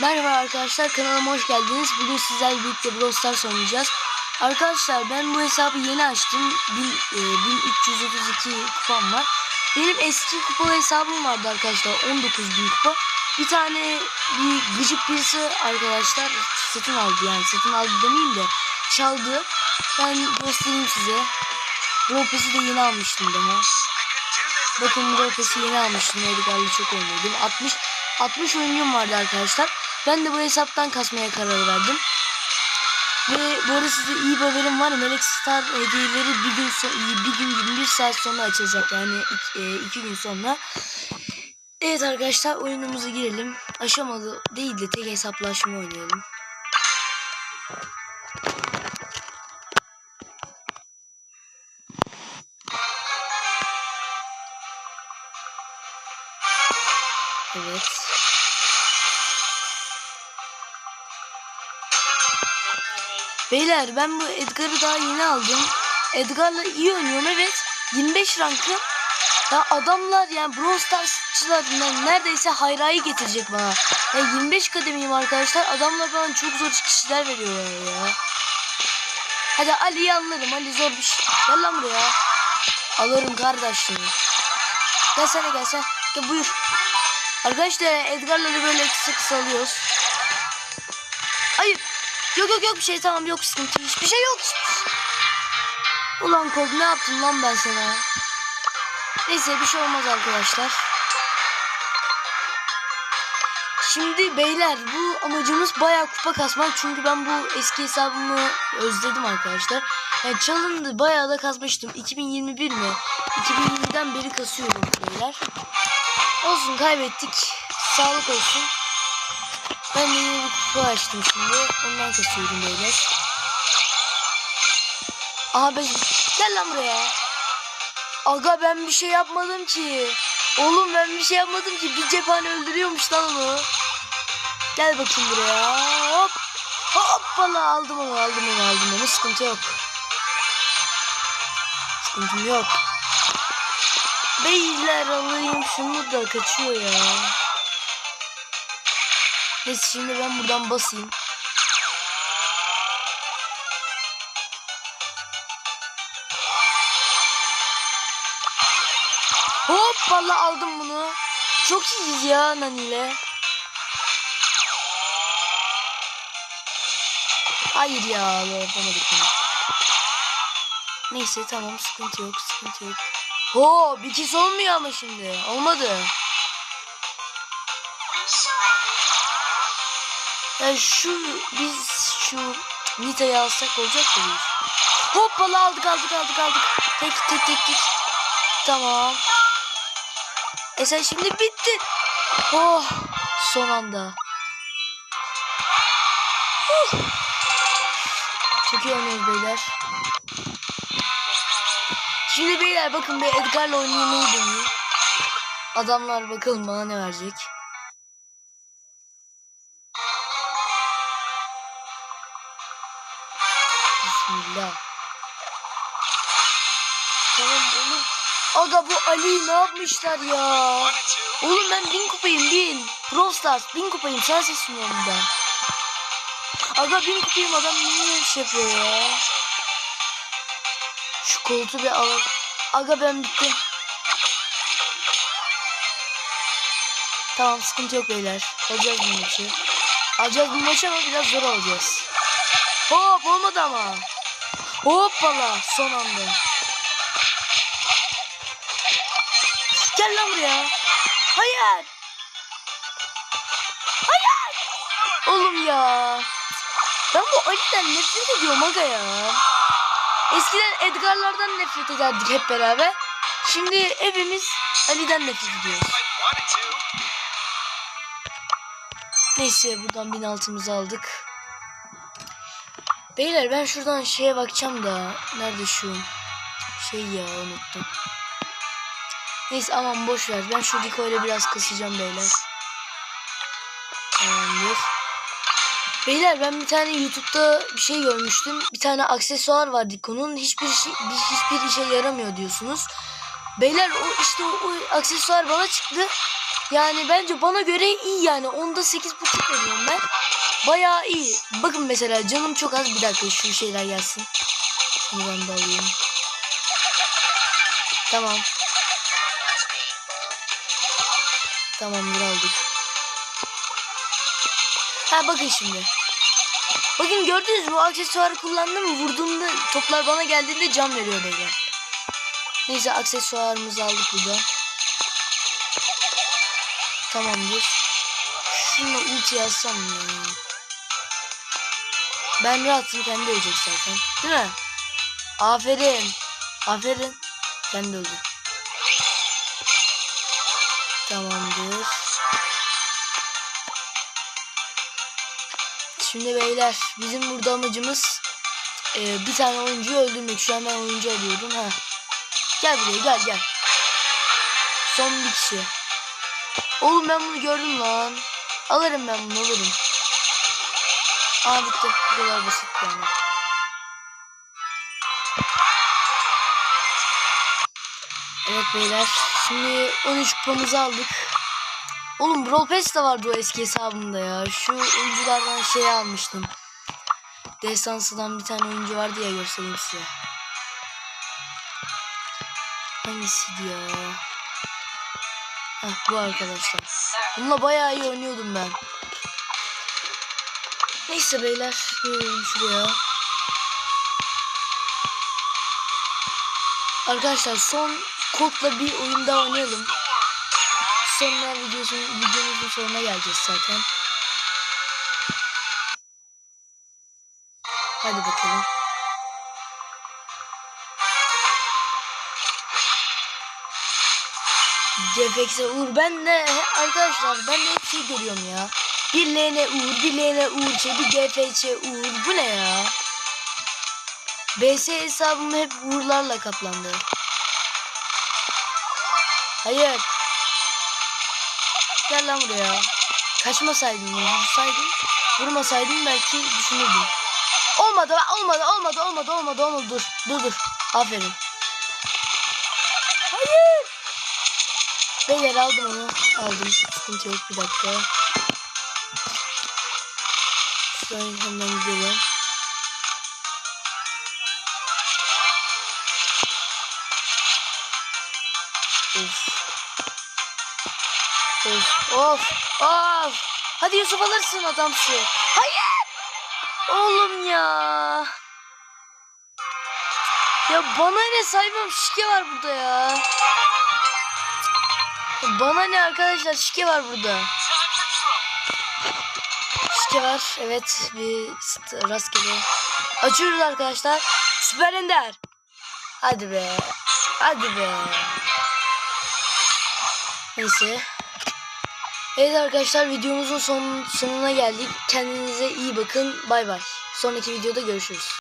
Merhaba arkadaşlar kanalıma hoş geldiniz. Bugün sizlerle birlikte Brawl Stars oynayacağız. Arkadaşlar ben bu hesabı yeni açtım. Bin, e, 1332 kupam var. Benim eski kupalı hesabım vardı arkadaşlar. 19.000 kupa. Bir tane bir gıcık birisi arkadaşlar satın aldı yani satın aldı demeyeyim de çaldı. Ben göstereyim size. Pass'i de yeni almıştım daha. Bakın Pass'i yeni almıştım. Edgar'la çok oynuyordum. 60 60 oyuncum vardı arkadaşlar. Ben de bu hesaptan kasmaya karar verdim. Ve bu arada size iyi bir haberim var. Melek Star hediyeleri bir gün so bir gün 21 saat sonra açılacak. Yani iki, e, gün sonra. Evet arkadaşlar oyunumuza girelim. Aşamalı değil de tek hesaplaşma oynayalım. Beyler ben bu Edgar'ı daha yeni aldım. Edgar'la iyi oynuyorum evet. 25 rankı. Ya adamlar yani Brawl Stars'çılar ne- neredeyse hayrayı getirecek bana. Ya 25 kademiyim arkadaşlar. Adamlar bana çok zor kişiler veriyorlar ya. Hadi Ali'yi anlarım. Ali zor bir şey. Gel lan buraya. Alırım kardeşini. Gelsene gelsene. Gel buyur. Arkadaşlar Edgar'la da böyle kısa kısa alıyoruz. Yok yok yok bir şey tamam yok sıkıntı. Hiçbir şey yok. Ulan kod ne yaptım lan ben sana? Neyse bir şey olmaz arkadaşlar. Şimdi beyler bu amacımız bayağı kupa kasmak. Çünkü ben bu eski hesabımı özledim arkadaşlar. Yani çalındı bayağı da kasmıştım. 2021 mi? 2020'den beri kasıyorum beyler. Olsun kaybettik. Sağlık olsun. Ben de yeni bir kupa açtım şimdi. Ondan kasıyorum beyler. Aha ben... Gel lan buraya. Aga ben bir şey yapmadım ki. Oğlum ben bir şey yapmadım ki. Bir cephane öldürüyormuş lan onu. Gel bakayım buraya. Hop. Hoppala aldım onu aldım onu aldım onu. Sıkıntı yok. Sıkıntım yok. Beyler alayım şunu da kaçıyor ya. Neyse şimdi ben buradan basayım. Hoppala aldım bunu. Çok iyiyiz ya Nani ile. Hayır ya yapamadık bunu. Neyse tamam sıkıntı yok sıkıntı yok. Ho bir kez olmuyor ama şimdi. Olmadı. Ya şu biz şu Nita'yı alsak olacak biz. Hoppala aldık aldık aldık aldık. Tek tek tek tek. Tamam. E sen şimdi bittin. Oh son anda. Huh. Çok iyi oynuyoruz beyler. Şimdi beyler bakın bir Edgar'la oynamayı deniyor. Adamlar bakalım bana ne verecek. Bismillah. Tamam oğlum. Aga bu Ali ne yapmışlar ya? Oğlum ben bin kupayım bin. Brawl bin kupayım sen seçmiyorum ben. Aga bin kupayım adam niye öyle şey yapıyor ya? Şu koltuğu bir al. Aga ben bittim. Tamam sıkıntı yok beyler. Alacağız bu maçı. Alacağız bu maçı ama biraz zor alacağız. Hop olmadı ama. Hoppala son anda. Gel lan buraya. Hayır. Hayır. Oğlum ya. Ben bu Ali'den nefret ediyorum aga ya. Eskiden Edgar'lardan nefret ederdik hep beraber. Şimdi hepimiz Ali'den nefret ediyoruz. Neyse buradan bin altımızı aldık. Beyler ben şuradan şeye bakacağım da. Nerede şu? Şey ya unuttum. Neyse aman boş ver. Ben şu Diko'yla biraz kısacağım beyler. Tamamdır. Beyler ben bir tane YouTube'da bir şey görmüştüm. Bir tane aksesuar var Diko'nun. Hiçbir şey bir- hiçbir işe yaramıyor diyorsunuz. Beyler o işte o, o aksesuar bana çıktı. Yani bence bana göre iyi yani. Onda 8.5 veriyorum ben. Bayağı iyi. Bakın mesela canım çok az. Bir dakika şu şeyler gelsin. Şunu ben de alayım. Tamam. Tamamdır aldık. Ha bakın şimdi. Bakın gördünüz mü? Aksesuarı kullandım. Vurduğumda toplar bana geldiğinde can veriyor beyler. Neyse aksesuarımızı aldık burada. Tamamdır. Şununla ulti yazsam ya? Ben rahatım kendi ölecek zaten. Değil mi? Aferin. Aferin. Kendi öldü. Tamamdır. Şimdi beyler bizim burada amacımız e, bir tane oyuncuyu öldürmek. Şu an ben oyuncu arıyorum. Ha. Gel buraya gel gel. Son bir kişi. Oğlum ben bunu gördüm lan. Alırım ben bunu alırım. Aa bitti. Bu kadar basit yani. Evet beyler. Şimdi 13 kupamızı aldık. Oğlum Brawl Pass de vardı o eski hesabımda ya. Şu oyunculardan şey almıştım. Destansı'dan bir tane oyuncu vardı ya göstereyim size. Hangisiydi ya? Heh, bu arkadaşlar. Bununla bayağı iyi oynuyordum ben. Neyse beyler. Gelelim şuraya. Arkadaşlar son kodla bir oyun daha oynayalım. Sonra videosun, videomuzun sonuna geleceğiz zaten. Hadi bakalım. CFX'e Uğur ben de arkadaşlar ben de hep şey görüyorum ya. Bir LN Uğur, bir LN Uğur, bir GFC Uğur. Bu ne ya? BS hesabım hep Uğurlarla kaplandı. Hayır. Gel lan buraya. Kaçmasaydın, vursaydın. Vurmasaydın belki düşünürdüm. Olmadı, olmadı, olmadı, olmadı, olmadı, olmadı. Dur, dur, dur. Aferin. Hayır. Beyler aldım onu. Aldım. Sıkıntı yok. Bir dakika. Şuradan hemen gidelim. Of. Of. Of. Of. Hadi Yusuf alırsın adamsı. Hayır. Oğlum ya. Ya bana ne saymam şike var burada ya. Bana ne arkadaşlar şike var burada. Şike var. Evet bir st- rastgele. Açıyoruz arkadaşlar. Süper Ender. Hadi be. Hadi be. Neyse. Evet arkadaşlar videomuzun son, sonuna geldik. Kendinize iyi bakın. Bay bay. Sonraki videoda görüşürüz.